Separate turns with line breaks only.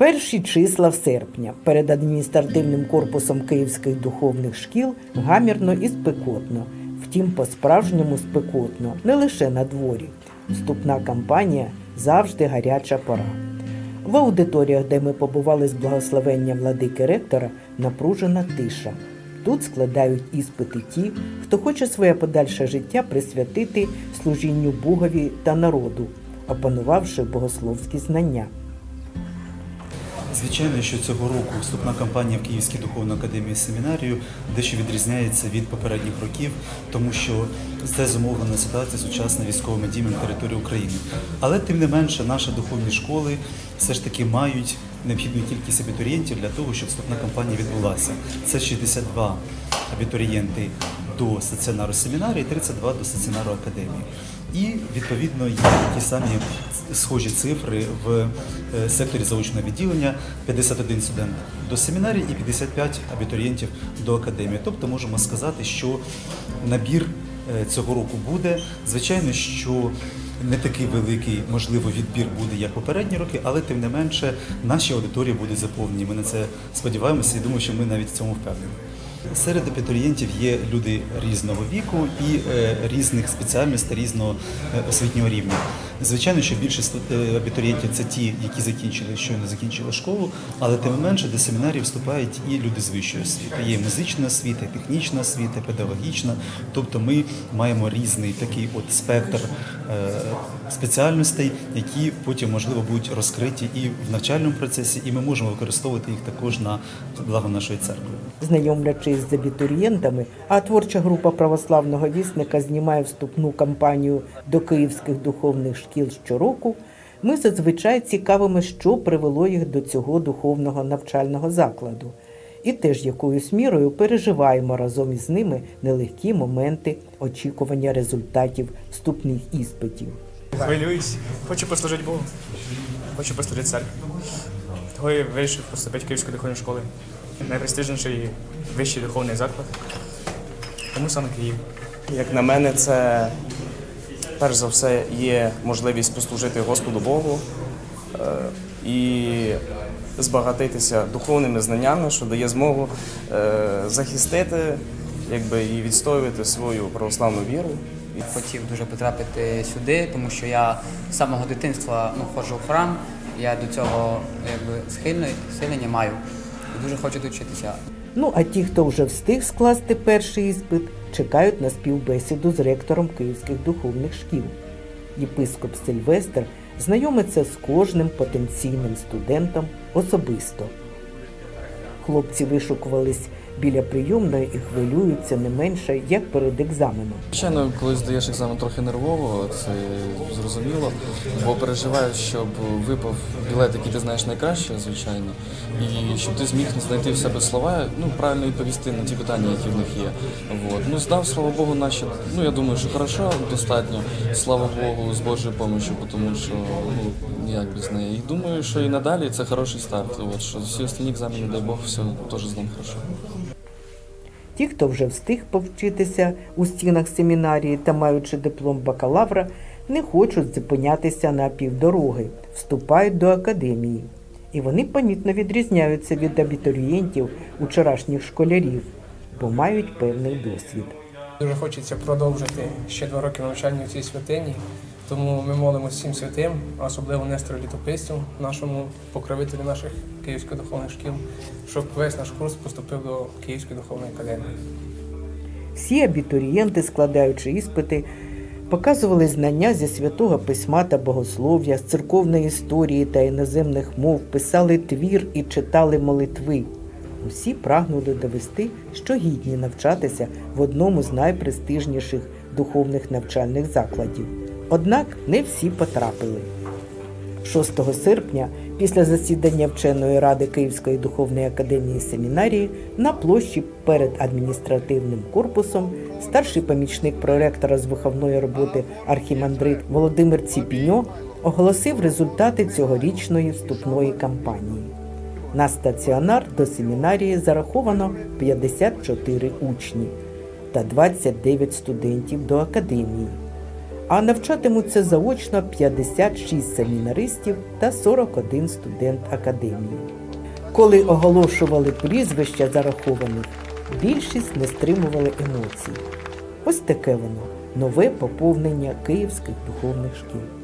Перші числа в серпня перед адміністративним корпусом київських духовних шкіл гамірно і спекотно. Втім, по-справжньому спекотно, не лише на дворі. Вступна кампанія завжди гаряча пора. В аудиторіях, де ми побували з благословенням владики ректора, напружена тиша. Тут складають іспити ті, хто хоче своє подальше життя присвятити служінню Богові та народу, опанувавши богословські знання.
Звичайно, що цього року вступна кампанія в Київській духовній академії семінарію дещо відрізняється від попередніх років, тому що це зумовлена ситуація сучасними військовими діями на території України. Але тим не менше, наші духовні школи все ж таки мають необхідну кількість абітурієнтів для того, щоб вступна кампанія відбулася. Це 62 абітурієнти до стаціонару семінарії, 32 до стаціонару академії. І відповідно є такі самі схожі цифри в е, секторі заочного відділення: 51 студент до семінарії і 55 абітурієнтів до академії. Тобто можемо сказати, що набір е, цього року буде. Звичайно, що не такий великий, можливо, відбір буде, як попередні роки, але тим не менше наші аудиторії будуть заповнені. Ми на це сподіваємося і думаю, що ми навіть в цьому впевнені. Серед абітурієнтів є люди різного віку і е, різних спеціальностей, різного е, освітнього рівня. Звичайно, що більшість е, абітурієнтів це ті, які закінчили щойно закінчили школу, але тим не менше до семінарів вступають і люди з вищої освіти. Є музична освіта, технічна освіта, педагогічна. Тобто ми маємо різний такий от спектр е, спеціальностей, які потім можливо будуть розкриті і в навчальному процесі, і ми можемо використовувати їх також на благо нашої церкви.
Знайомлячись з абітурієнтами, а творча група православного вісника знімає вступну кампанію до київських духовних щороку. Ми зазвичай цікавимо, що привело їх до цього духовного навчального закладу, і теж якоюсь мірою переживаємо разом із ними нелегкі моменти очікування результатів вступних іспитів.
Хвилююсь, хочу послужити Богу, хочу послужити церкві. Того я вирішив поступити в Київську духовну школу. Найпрестижніший вищий духовний заклад. Тому саме Київ.
Як на мене, це перш за все є можливість послужити Господу Богу е, і збагатитися духовними знаннями, що дає змогу е, захистити якби, і відстоювати свою православну віру.
Хотів дуже потрапити сюди, тому що я з самого дитинства ну, ходжу в храм, я до цього якби схильний, схилення маю. Дуже хочу довчитися.
Ну а ті, хто вже встиг скласти перший іспит, чекають на співбесіду з ректором київських духовних шкіл. Єпископ Сильвестр знайомиться з кожним потенційним студентом особисто. Хлопці вишукувались біля прийомної і хвилюються не менше, як перед екзаменом.
Звичайно, коли здаєш екзамен трохи нервово, це зрозуміло, бо переживаєш, щоб випав білет, який ти знаєш найкраще, звичайно, і щоб ти зміг знайти в себе слова, ну правильно відповісти на ті питання, які в них є. Вот. Ну здав, слава Богу, наші. Ну я думаю, що хорошо, достатньо, слава Богу, з Божою допомогою, тому що ну ніяк без неї. І думаю, що і надалі це хороший старт. От що всі останні екзамени, дай Бог, все теж здам хорошо.
Ті, хто вже встиг повчитися у стінах семінарії та маючи диплом бакалавра, не хочуть зупинятися на півдороги, вступають до академії. І вони помітно відрізняються від абітурієнтів учорашніх школярів, бо мають певний досвід.
Дуже хочеться продовжити ще два роки навчання в цій святині. Тому ми молимося всім святим, особливо Нестору Літописцю, нашому покровителю наших київських духовних шкіл, щоб весь наш курс поступив до Київської духовної академії.
Всі абітурієнти, складаючи іспити, показували знання зі святого письма та богослов'я, з церковної історії та іноземних мов, писали твір і читали молитви. Усі прагнули довести, що гідні навчатися в одному з найпрестижніших духовних навчальних закладів. Однак не всі потрапили. 6 серпня, після засідання вченої ради Київської духовної академії семінарії, на площі перед адміністративним корпусом старший помічник проректора з виховної роботи архімандрит Володимир Ціпіньо оголосив результати цьогорічної вступної кампанії. На стаціонар до семінарії зараховано 54 учні та 29 студентів до академії. А навчатимуться заочно 56 семінаристів та 41 студент академії. Коли оголошували прізвища зарахованих, більшість не стримували емоцій. Ось таке воно нове поповнення київських духовних шкіл.